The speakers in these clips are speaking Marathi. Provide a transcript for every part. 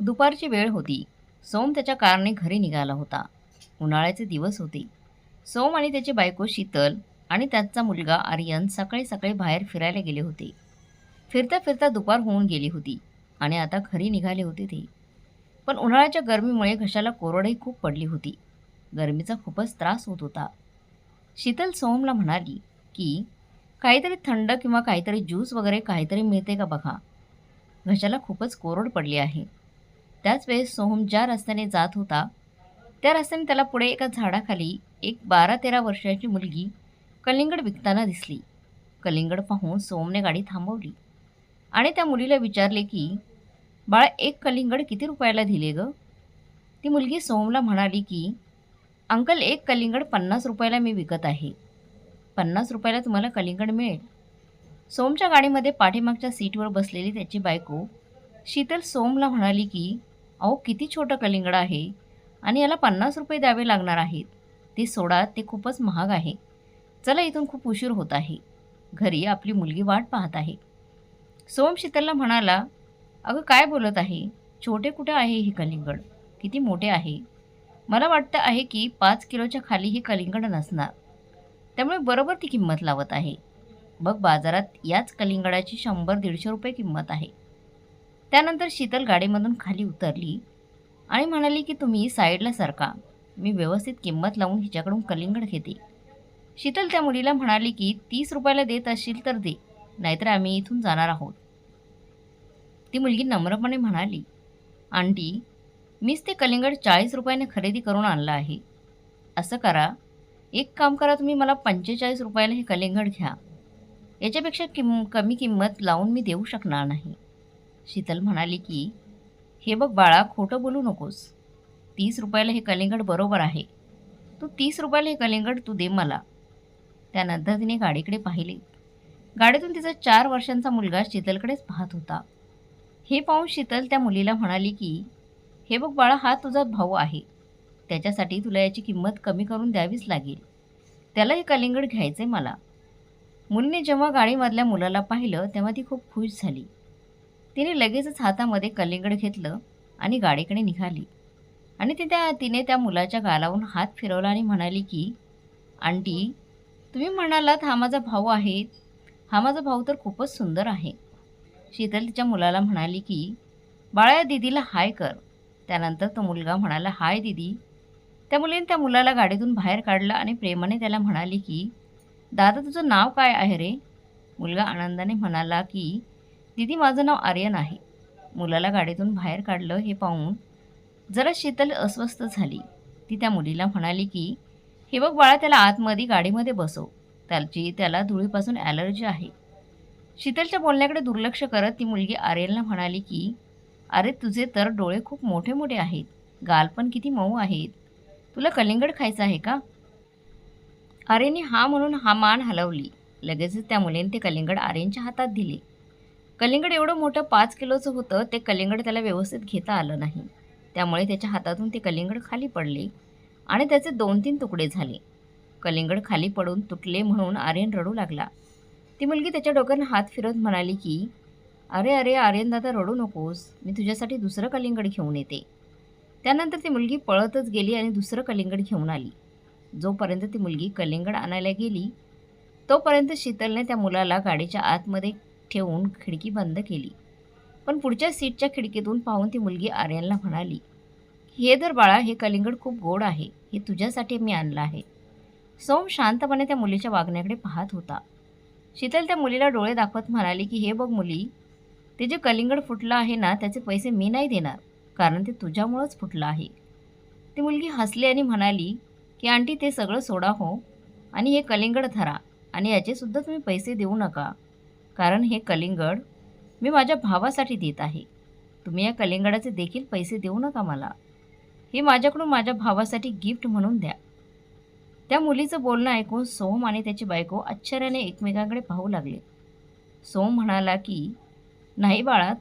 दुपारची वेळ होती. सोम त्याच्या कारने घरी निघाला होता. उन्हाळ्याचे दिवस होते. सोम आणि त्याची बायको शीतल आणि त्याचा मुलगा आर्यन सकाळी सकाळी बाहेर फिरायला गेले होते. फिरता फिरता दुपार होऊन गेली होती आणि आता घरी निघाले होते ते. पण उन्हाळ्याच्या गरमीमुळे घशाला कोरडही खूप पडली होती. गरमीचा खूपच त्रास होत होता. शीतल सोमला म्हणाली की काहीतरी थंड किंवा काहीतरी ज्यूस वगैरे काहीतरी मिळते का बघा? घशाला खूपच कोरड पडली आहे. त्याच वेळेस सोहम ज्या रस्त्याने जात होता त्या रस्त्याने त्याला पुढे एका झाडाखाली एक बारा तेरा वर्षाची मुलगी कलिंगड विकताना दिसली. कलिंगड पाहून सोहमने गाडी थांबवली आणि त्या मुलीला विचारले की बाळा एक कलिंगड किती रुपयाला दिले ग? ती मुलगी सोहमला म्हणाली की अंकल एक कलिंगड पन्नास रुपयाला मी विकत आहे. पन्नास रुपयाला तुम्हाला कलिंगड मिळेल. सोमच्या गाडीमध्ये पाठीमागच्या सीटवर बसलेली त्याची बायको शीतल सोमला म्हणाली की अहो किती छोटं कलिंगड आहे. आणि याला पन्नास रुपये द्यावे लागणार आहेत. ते सोडा ते खूपच महाग आहे. चला इथून खूप उशीर होत आहे. घरी आपली मुलगी वाट पाहत आहे. सोम शीतलला म्हणाला अगं काय बोलत आहे? छोटे कुठे आहे हे कलिंगड? किती मोठे आहे? मला वाटतं आहे की पाच किलोच्या खाली ही कलिंगड नसणार. त्यामुळे बरोबर ती किंमत लावत आहे. बघ बाजारात याच कलिंगडाची शंभर दीडशे रुपये किंमत आहे. त्यानंतर शीतल गाडीमधून खाली उतरली आणि म्हणाली की तुम्ही साईडला सरका. मी व्यवस्थित किंमत लावून हिच्याकडून कलिंगड घेते. शीतल त्या मुलीला म्हणाली की तीस रुपयाला देत असशील तर दे नाहीतर आम्ही इथून जाणार आहोत. ती मुलगी नम्रपणे म्हणाली आंटी मीच ते कलिंगड चाळीस रुपयाने खरेदी करून आणलं आहे. असं करा. एक काम करा तुम्ही मला पंचेचाळीस रुपयाला हे कलिंगड घ्या. याच्यापेक्षा किम कमी किंमत लावून मी देऊ शकणार नाही. शीतल म्हणाली की हे बघ बाळा खोटं बोलू नकोस. तीस रुपयाला हे कलिंगड बरोबर आहे. तू तीस रुपयाला हे कलिंगड तू दे मला. त्यानंतर तिने गाडीकडे पाहिले. गाडीतून तिचा चार वर्षांचा मुलगा शीतलकडेच पाहत होता. हे पाहून शीतल त्या मुलीला म्हणाली की हे बघ बाळा हा तुझा भाऊ आहे. त्याच्यासाठी तुला याची किंमत कमी करून द्यावीच लागेल. त्याला हे कलिंगड घ्यायचे मला. मुलीने जेव्हा गाडीमधल्या मुलाला पाहिलं तेव्हा ती खूप खुश झाली. तिने लगेचच हातामध्ये कलिंगड घेतलं आणि गाडीकडे निघाली. आणि ती त्या तिने त्या मुलाच्या गालावरून हात फिरवला आणि म्हणाली की आंटी तुम्ही म्हणालात हा माझा भाऊ आहे. हा माझा भाऊ तर खूपच सुंदर आहे. शीतल तिच्या मुलाला म्हणाली की बाळा दिदीला हाय कर. त्यानंतर तो मुलगा म्हणाला हाय दिदी. त्या मुलीने त्या मुलाला गाडीतून बाहेर काढलं आणि प्रेमाने त्याला म्हणाली की दादा तुझं नाव काय आहे रे? मुलगा आनंदाने म्हणाला की दिदी माझं नाव आर्यन आहे. मुलाला गाडीतून बाहेर काढलं हे पाहून जरा शीतल अस्वस्थ झाली. ती त्या मुलीला म्हणाली की हे बघ बाळा त्याला आतमध्ये गाडीमध्ये बसव. त्याची त्याला धुळीपासून ॲलर्जी आहे. शीतलच्या बोलण्याकडे दुर्लक्ष करत ती मुलगी आर्यनला म्हणाली की अरे तुझे तर डोळे खूप मोठे मोठे आहेत. गाल पण किती मऊ आहेत. तुला कलिंगड खायचं आहे का? आर्यने हा म्हणून हा मान हलवली. लगेचच त्या मुलीने ते कलिंगड आर्यनच्या हातात दिले. कलिंगड एवढं मोठं पाच किलोचं होतं ते कलिंगड त्याला व्यवस्थित घेता आलं नाही. त्यामुळे त्याच्या हातातून ते कलिंगड खाली पडले आणि त्याचे दोन तीन तुकडे झाले. कलिंगड खाली पडून तुटले म्हणून आर्यन रडू लागला. ती मुलगी त्याच्या डोक्यानं हात फिरत म्हणाली की अरे अरे आर्यन दादा रडू नकोस. मी तुझ्यासाठी दुसरं कलिंगड घेऊन येते. त्यानंतर ती मुलगी पळतच गेली आणि दुसरं कलिंगड घेऊन आली. जोपर्यंत ती मुलगी कलिंगड आणायला गेली तोपर्यंत शीतलने त्या मुलाला गाडीच्या आतमध्ये ठेवून खिडकी बंद केली. पण पुढच्या सीटच्या खिडकीतून पाहून ती मुलगी आर्यनला म्हणाली हे दर बाळा हे कलिंगड खूप गोड आहे. हे तुझ्यासाठी मी आणलं आहे. सोम शांतपणे त्या मुलीच्या वागण्याकडे पाहत होता. शीतल त्या मुलीला डोळे दाखवत म्हणाली की हे बघ मुली ते जे कलिंगड फुटलं आहे ना त्याचे पैसे मी नाही देणार कारण ते तुझ्यामुळंच फुटलं आहे. ती मुलगी हसली आणि म्हणाली की आंटी ते सगळं सोडा हो आणि हे कलिंगड धरा आणि याचेसुद्धा तुम्ही पैसे देऊ नका. कारण हे कलिंगड मी माझ्या भावासाठी देत आहे. तुम्ही या कलिंगडाचे देखील पैसे देऊ नका मला. हे माझ्याकडून माझ्या भावासाठी गिफ्ट म्हणून द्या. त्या मुलीचं बोलणं ऐकून सोम आणि त्याची बायको आश्चर्याने एकमेकांकडे पाहू लागले. सोम म्हणाला की नाही बाळा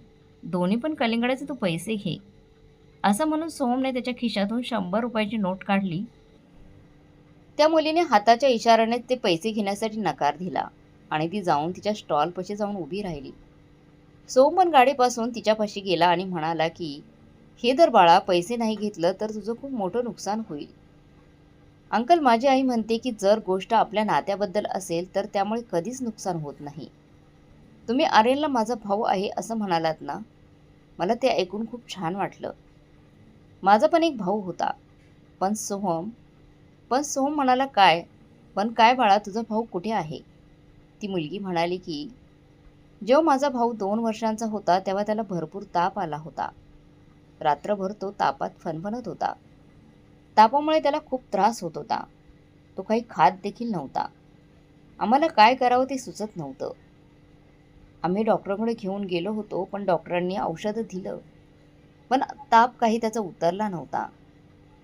दोन्ही पण कलिंगडाचे तू पैसे घे. असं म्हणून सोमने त्याच्या खिशातून शंभर रुपयाची नोट काढली. त्या मुलीने हाताच्या इशाऱ्याने ते पैसे घेण्यासाठी नकार दिला. आणि ती जाऊन तिच्या स्टॉलपाशी जाऊन उभी राहिली. सोम पण गाडीपासून तिच्यापाशी गेला आणि म्हणाला की हे जर बाळा पैसे नाही घेतलं तर तुझं खूप मोठं नुकसान होईल. अंकल माझी आई म्हणते की जर गोष्ट आपल्या नात्याबद्दल असेल तर त्यामुळे कधीच नुकसान होत नाही. तुम्ही आर्यनला माझा भाऊ आहे असं म्हणालात ना? मला ते ऐकून खूप छान वाटलं. माझा पण एक भाऊ होता. पण सोहम पण सोहम म्हणाला काय? पण काय बाळा तुझा भाऊ कुठे आहे? ती मुलगी म्हणाली की जेव्हा माझा भाऊ दोन वर्षांचा होता तेव्हा त्याला भरपूर ताप आला होता. रात्रभर तो तापात फनफनत होता. तापामुळे त्याला खूप त्रास होत होता. तो काही खात देखील नव्हता. आम्हाला काय करावं ते सुचत नव्हतं. आम्ही डॉक्टरकडे घेऊन गेलो होतो पण डॉक्टरांनी औषधं दिलं. पण ताप काही त्याचा उतरला नव्हता.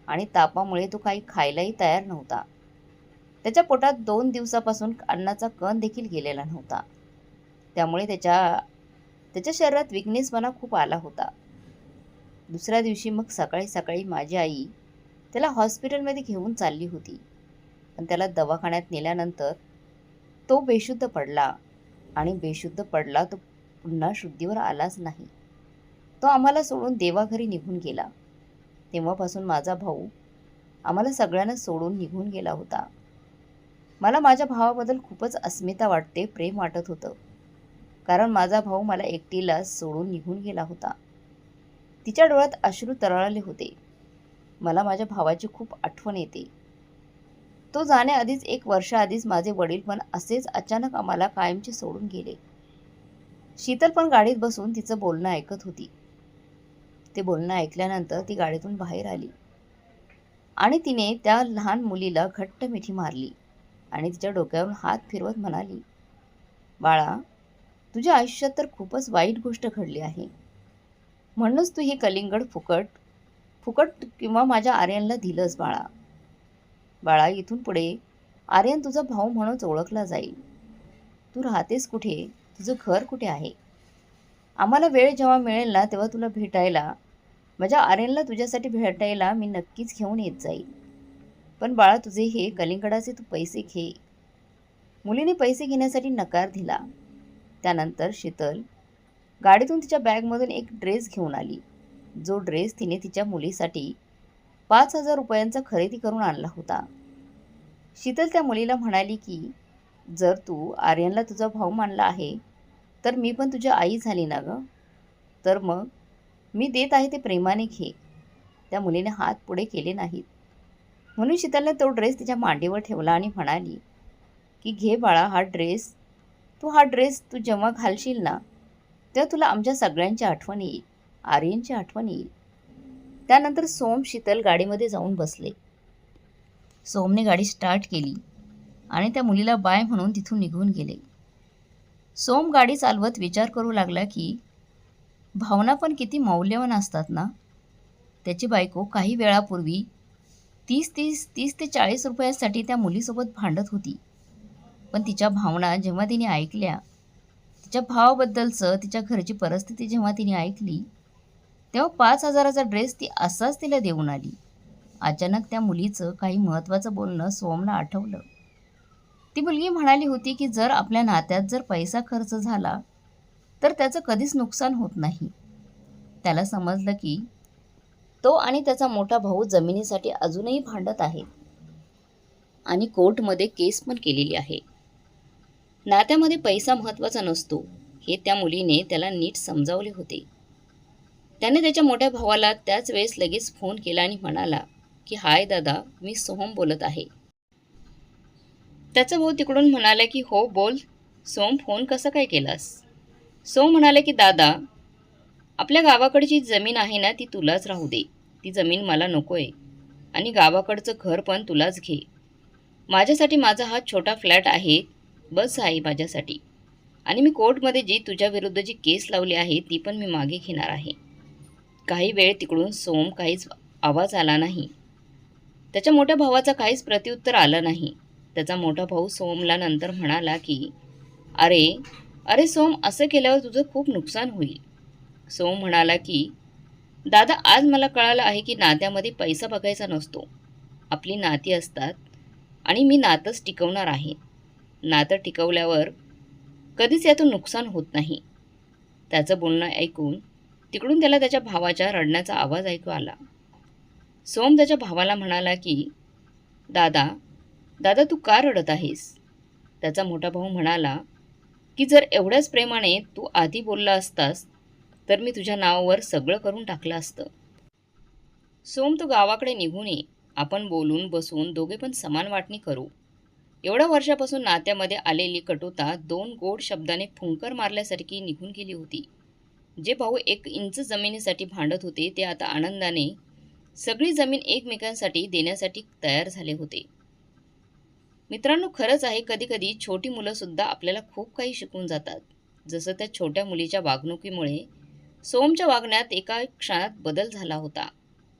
आणि तापामुळे तो काही खायलाही तयार नव्हता. त्याच्या पोटात दोन दिवसापासून अन्नाचा कण देखील गेलेला नव्हता. त्यामुळे त्याच्या त्याच्या शरीरात विकनेसपणा खूप आला होता. दुसऱ्या दिवशी मग सकाळी सकाळी माझी आई त्याला हॉस्पिटलमध्ये घेऊन चालली होती. पण त्याला दवाखान्यात नेल्यानंतर तो बेशुद्ध पडला आणि बेशुद्ध पडला तो पुन्हा शुद्धीवर आलाच नाही. तो आम्हाला सोडून देवाघरी निघून गेला. तेव्हापासून माझा भाऊ आम्हाला सगळ्यांना सोडून निघून गेला होता. मला माझ्या भावाबद्दल खूपच अस्मिता वाटते प्रेम वाटत होतं. कारण माझा भाऊ मला एकटीला सोडून निघून गेला होता. तिच्या डोळ्यात अश्रू तरळले होते. मला माझ्या भावाची खूप आठवण येते. तो जाण्याआधीच एक वर्षाआधीच माझे वडील पण असेच अचानक आम्हाला कायमचे सोडून गेले. शीतल पण गाडीत बसून तिचं बोलणं ऐकत होती. ते बोलणं ऐकल्यानंतर ती गाडीतून बाहेर आली. आणि तिने त्या लहान मुलीला घट्ट मिठी मारली. आणि तिच्या डोक्यावरून हात फिरवत म्हणाली बाळा तुझ्या आयुष्यात तर खूपच वाईट गोष्ट घडली आहे. म्हणूनच तू हे कलिंगड फुकट फुकट किंवा माझ्या आर्यनला दिलंस बाळा. बाळा इथून पुढे आर्यन तुझा भाऊ म्हणूनच ओळखला जाईल. तू राहतेस कुठे? तुझं घर कुठे आहे? आम्हाला वेळ जेव्हा मिळेल ना तेव्हा तुला भेटायला माझ्या आर्यनला तुझ्यासाठी भेटायला मी नक्कीच घेऊन येत जाईल. पण बाळा तुझे हे कलिंगडाचे तू पैसे घे. मुलीने पैसे घेण्यासाठी नकार दिला. त्यानंतर शीतल गाडीतून तिच्या बॅगमधून एक ड्रेस घेऊन आली. जो ड्रेस तिने तिच्या मुलीसाठी पाच हजार रुपयांचा खरेदी करून आणला होता. शीतल त्या मुलीला म्हणाली की जर तू आर्यनला तुझा भाऊ मानला आहे तर मी पण तुझी आई झाली ना गं? तर मग मी देत आहे ते प्रेमाने घे. त्या मुलीने हात पुढे केले नाहीत. म्हणून शीतलने तो ड्रेस तिच्या मांडीवर ठेवला आणि म्हणाली की घे बाळा हा ड्रेस. तू हा ड्रेस तू जेव्हा घालशील ना तेव्हा तुला आमच्या सगळ्यांची आठवण येईल. आर्यनची आठवण येईल. त्यानंतर सोम शीतल गाडीमध्ये जाऊन बसले. सोमने गाडी स्टार्ट केली आणि त्या मुलीला बाय म्हणून तिथून निघून गेले. सोम गाडी चालवत विचार करू लागला की भावना पण किती मौल्यवान असतात ना. त्याची बायको काही वेळापूर्वी तीस तीस तीस ते चाळीस रुपयासाठी त्या मुलीसोबत भांडत होती. पण तिच्या भावना जेव्हा तिने ऐकल्या तिच्या भावाबद्दलचं तिच्या घरची परिस्थिती जेव्हा तिने ऐकली तेव्हा पाच हजाराचा ड्रेस ती असाच तिला देऊन आली. अचानक त्या मुलीचं काही महत्त्वाचं बोलणं सोमला आठवलं. ती मुलगी म्हणाली होती की जर आपल्या नात्यात जर पैसा खर्च झाला तर त्याचं कधीच नुकसान होत नाही. त्याला समजलं की तो आणि त्याचा मोठा भाऊ जमिनीसाठी अजूनही भांडत आहे. आणि कोर्टमध्ये केस पण केलेली आहे. नात्यामध्ये पैसा महत्त्वाचा नसतो. हे त्या मुलीने त्याला नीट समजावले होते. त्याने त्याच्या मोठ्या भावाला त्याच वेळेस लगेच फोन केला आणि म्हणाला की हाय दादा मी सोहम बोलत आहे. त्याचा भाऊ तिकडून म्हणाला की हो बोल. सोम फोन कसं काय केलास? सोम म्हणाले की दादा आपल्या गावाकडची जमीन आहे ना ती तुलाच राहू दे. ती जमीन मला नको आहे आणि गावाकडचं घर पण तुलाच घे. माझ्यासाठी माझा हा छोटा फ्लॅट आहे. बस आहे माझ्यासाठी. आणि मी कोर्टमध्ये जी तुझ्या विरुद्ध जी केस लावली आहे ती पण मी मागे घेणार आहे. काही वेळ तिकडून सोम काहीच आवाज आला नाही. त्याच्या मोठ्या भावाचा काहीच प्रत्युत्तर आलं नाही. त्याचा मोठा भाऊ सोमला नंतर म्हणाला की अरे अरे सोम असं केल्यावर तुझं खूप नुकसान होईल. सोम म्हणाला की दादा आज मला कळालं आहे की नात्यामध्ये पैसा बघायचा नसतो. आपली नाती असतात आणि मी नातंच टिकवणार आहे. नातं टिकवल्यावर कधीच यातून नुकसान होत नाही. त्याचं बोलणं ऐकून तिकडून त्याला त्याच्या भावाच्या रडण्याचा आवाज ऐकू आला. सोम त्याच्या भावाला म्हणाला की दादा दादा तू का रडत आहेस? त्याचा मोठा भाऊ म्हणाला की जर एवढ्याच प्रेमाने तू आधी बोलला असतास तर मी तुझ्या नावावर सगळं करून टाकलं असतं. सोम तू गावाकडे निघून ये. आपण बोलून बसून दोघे पण समान वाटणी करू. एवढ्या वर्षापासून नात्यामध्ये आलेली कटुता दोन गोड शब्दाने फुंकर मारल्यासारखी निघून गेली होती. जे भाऊ एक इंच जमिनीसाठी भांडत होते ते आता आनंदाने सगळी जमीन एकमेकांसाठी देण्यासाठी तयार झाले होते. मित्रांनो खरंच आहे कधीकधी छोटी मुलंसुद्धा आपल्याला खूप काही शिकून जातात. जसं त्या छोट्या मुलीच्या वागणुकीमुळे सोमच्या वागण्यात एका क्षणात बदल झाला होता.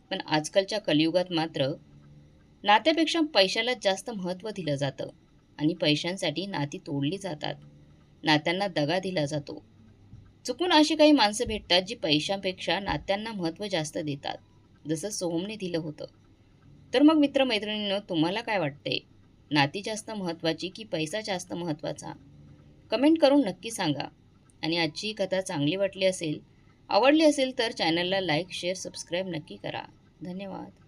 पण आजकालच्या कलियुगात मात्र नात्यापेक्षा पैशाला जास्त महत्त्व दिलं जातं आणि पैशांसाठी नाती तोडली जातात. नात्यांना दगा दिला जातो. चुकून अशी काही माणसं भेटतात जी पैशांपेक्षा नात्यांना महत्त्व जास्त देतात जसं सोहमने दिलं होतं. तर मग मित्रमैत्रिणीनं तुम्हाला काय वाटते नाती जास्त महत्त्वाची की पैसा जास्त महत्त्वाचा? कमेंट करून नक्की सांगा. आणि आजची ही कथा चांगली वाटली असेल आवडली असेल तर चॅनलला लाईक शेअर सबस्क्राईब नक्की करा. धन्यवाद.